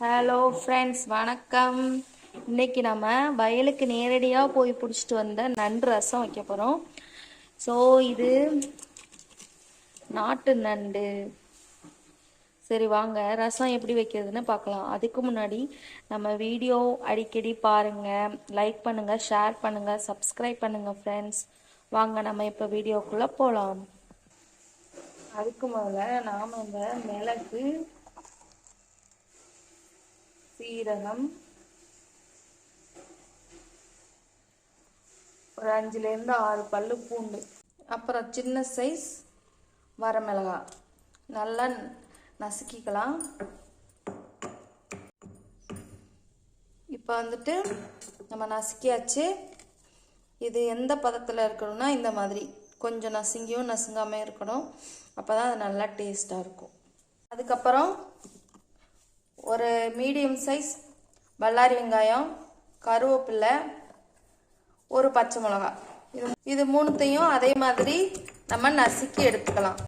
Hello friends வணக்கம். இன்னைக்கு நம்ம வயலுக்கு நேரடியாக போய் பிடிச்சிட்டு வந்த நண்டு ரசம் வைக்க போகிறோம் ஸோ இது நாட்டு நண்டு. சரி வாங்க. ரசம் எப்படி வைக்கிறதுன்னு பார்க்கலாம். அதுக்கு முன்னாடி நம்ம வீடியோ அடிக்கடி பாருங்கள் லைக் பண்ணுங்கள் ஷேர் பண்ணுங்கள் சப்ஸ்கிரைப் பண்ணுங்கள் ஃப்ரெண்ட்ஸ் வாங்க நம்ம இப்போ வீடியோக்குள்ளே போகலாம் அதுக்கு முதல்ல நாம் இந்த மிளகு சீரகம். ஒரு அஞ்சுலேருந்து ஆறு பல்லு பூண்டு. அப்புறம் சின்ன சைஸ் வரமிளகா நல்லா நசுக்கிக்கலாம். இப்போ வந்துட்டு நம்ம நசுக்கியாச்சு. இது எந்த பதத்தில் இருக்கணும்னா இந்த மாதிரி. கொஞ்சம் நசுங்கியும் நசுங்காமல் இருக்கணும். அப்போ தான் அது நல்லா டேஸ்ட்டாக இருக்கும். அதுக்கப்புறம் ஒரு மீடியம் சைஸ் பல்லாரி வெங்காயம் கருவேப்பிலை ஒரு பச்சை மிளகா. இது இது மூணுத்தையும் அதே மாதிரி நம்ம நசுக்கி எடுத்துக்கலாம்.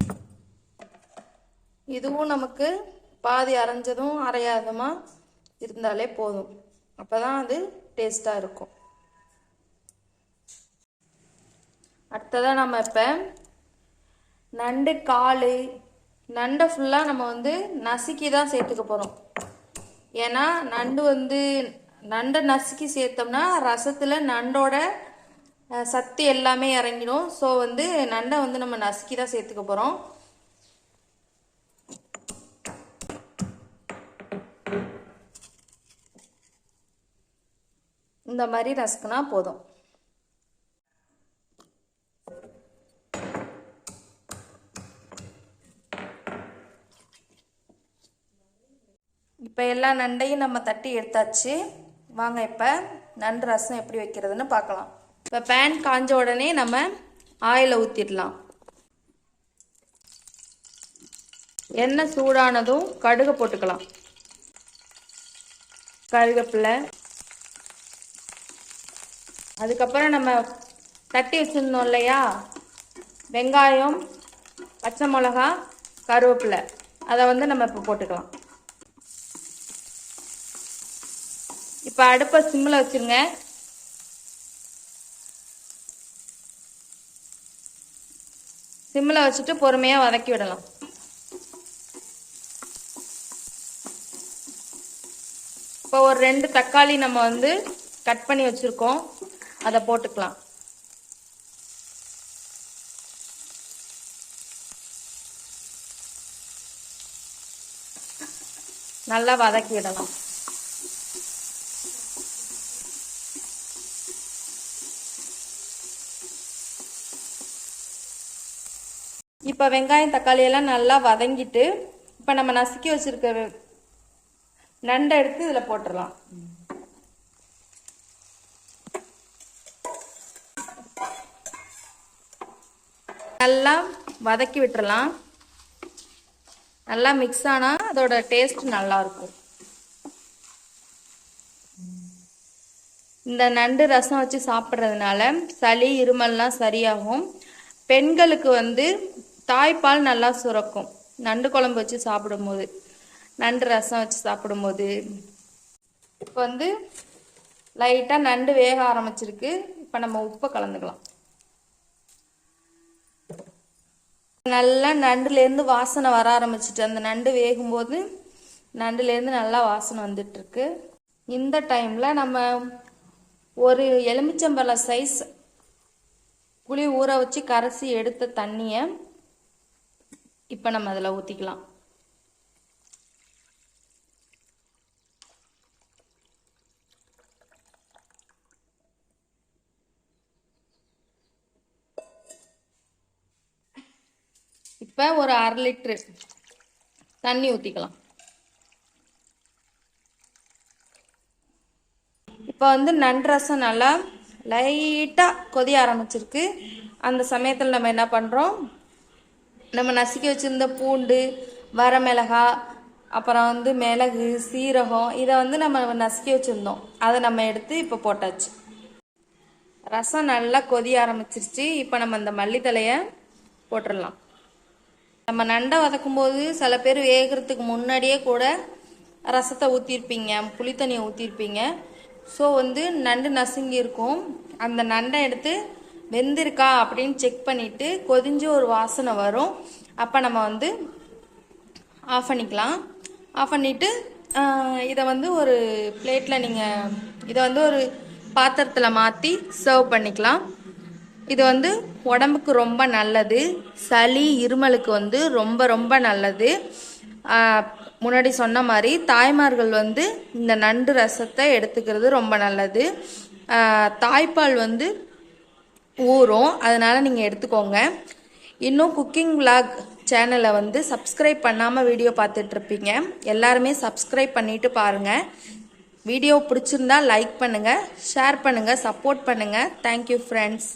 இதுவும் நமக்கு பாதி அரைஞ்சதும் அரையாதமாக இருந்தாலே போதும். அப்போ தான் அது டேஸ்ட்டாக இருக்கும். அடுத்ததாக நம்ம இப்போ நண்டு கால் நண்டை ஃபுல்லாக நம்ம வந்து நசுக்கி தான் சேர்த்துக்க போகிறோம் ஏன்னா நண்டு வந்து நண்டை நசுக்கி சேர்த்தோம்னா ரசத்தில் நண்டோட சத்து எல்லாமே இறங்கிடும். ஸோ வந்து நண்டை வந்து நம்ம நசுக்கி தான் சேர்த்துக்க போகிறோம் இந்த மாதிரி நசுக்குனா போதும். இப்போ எல்லா நண்டையும் நம்ம தட்டி எடுத்தாச்சு. வாங்க இப்போ நண்டு ரசம் எப்படி வைக்கிறதுன்னு பார்க்கலாம். இப்போ பேன் காஞ்ச உடனே நம்ம ஆயிலை ஊற்றிடலாம் எண்ணெய் சூடானதும் கடுகு போட்டுக்கலாம். கருகப்பில்லை அதுக்கப்புறம் நம்ம தட்டி வச்சுருந்தோம் இல்லையா? வெங்காயம் பச்சை மிளகா கருவேப்பிலை. அதை வந்து நம்ம இப்போ போட்டுக்கலாம். இப்போ அடுப்பை சிம்மில் வச்சுருங்க. சிம்மில் வச்சுட்டு பொறுமையாக வதக்கி விடலாம். இப்போ ஒரு ரெண்டு தக்காளி நம்ம வந்து கட் பண்ணி வச்சுருக்கோம். அதை போட்டுக்கலாம். நல்லா வதக்கி விடலாம். இப்போ வெங்காயம் தக்காளி எல்லாம் நல்லா வதங்கிட்டு இப்போ நம்ம நசுக்கி வச்சிருக்க நண்டை எடுத்து இதில் போட்டுடலாம் நல்லா வதக்கி விட்டுறலாம். நல்லா மிக்ஸ் ஆனால் அதோட டேஸ்ட் நல்லா இருக்கும். இந்த நண்டு ரசம் வச்சு சாப்பிட்றதுனால சளி இருமல்லாம் சரியாகும். பெண்களுக்கு வந்து தாய்ப்பால் நல்லா சுரக்கும். நண்டு குழம்பு வச்சு சாப்பிடும்போது நண்டு ரசம் வச்சு சாப்பிடும்போது இப்போ வந்து லைட்டாக நண்டு வேக ஆரம்பிச்சிருக்கு. இப்போ நம்ம உப்பை கலந்துக்கலாம். நல்லா நண்டுலேருந்து வாசனை வர ஆரம்பிச்சிட்டு அந்த நண்டு வேகும்போது நண்டுலேருந்து நல்லா வாசனை வந்துட்டுருக்கு. இந்த டைமில் நம்ம ஒரு எலுமிச்சம்பழம் சைஸ் புளி ஊற வச்சு கரைசி எடுத்த தண்ணியை இப்போ நம்ம அதில் ஊற்றிக்கலாம் இப்போ ஒரு அரை லிட்ரு தண்ணி ஊற்றிக்கலாம் இப்போ வந்து நன்றசம் நல்லா லைட்டாக கொதிய ஆரம்பிச்சிருக்கு. அந்த சமயத்தில் நம்ம என்ன பண்ணுறோம் நம்ம நசுக்கி வச்சுருந்த பூண்டு வரமிளகா அப்புறம் வந்து மிளகு சீரகம் இதை வந்து நம்ம நசுக்கி வச்சுருந்தோம். அதை நம்ம எடுத்து இப்போ போட்டாச்சு. ரசம் நல்லா கொதி ஆரம்பிச்சிருச்சு. இப்போ நம்ம அந்த மல்லித்தலையை போட்டுடலாம். நம்ம நண்டை வதக்கும் போது சில பேர் வேகிறதுக்கு முன்னாடியே கூட ரசத்தை ஊற்றிருப்பீங்க புளித்தண்ணியை ஊற்றிருப்பீங்க ஸோ வந்து நண்டு நசுங்கி இருக்கும். அந்த நண்டை எடுத்து வெந்திருக்கா அப்படின்னு செக் பண்ணிவிட்டு கொதிஞ்சு ஒரு வாசனை வரும். அப்போ நம்ம வந்து ஆஃப் பண்ணிக்கலாம். ஆஃப் பண்ணிவிட்டு இதை வந்து ஒரு பிளேட்டில் நீங்கள் இதை வந்து ஒரு பாத்திரத்தில் மாற்றி சர்வ் பண்ணிக்கலாம். இது வந்து உடம்புக்கு ரொம்ப நல்லது. சளி இருமலுக்கு வந்து ரொம்ப ரொம்ப நல்லது. முன்னாடி சொன்ன மாதிரி தாய்மார்கள் வந்து இந்த நண்டு ரசத்தை எடுத்துக்கிறது ரொம்ப நல்லது. தாய்ப்பால் வந்து ஊறும். அதனால் நீங்கள் எடுத்துக்கோங்க. இன்னும் குக்கிங் விலாக் சேனலை வந்து சப்ஸ்கிரைப் பண்ணாமல் வீடியோ பார்த்துட்ருப்பீங்க எல்லாருமே சப்ஸ்கிரைப் பண்ணிவிட்டு பாருங்கள் வீடியோ பிடிச்சிருந்தா லைக் பண்ணுங்கள் ஷேர் பண்ணுங்கள் சப்போர்ட் பண்ணுங்கள் தேங்க்யூ ஃப்ரெண்ட்ஸ்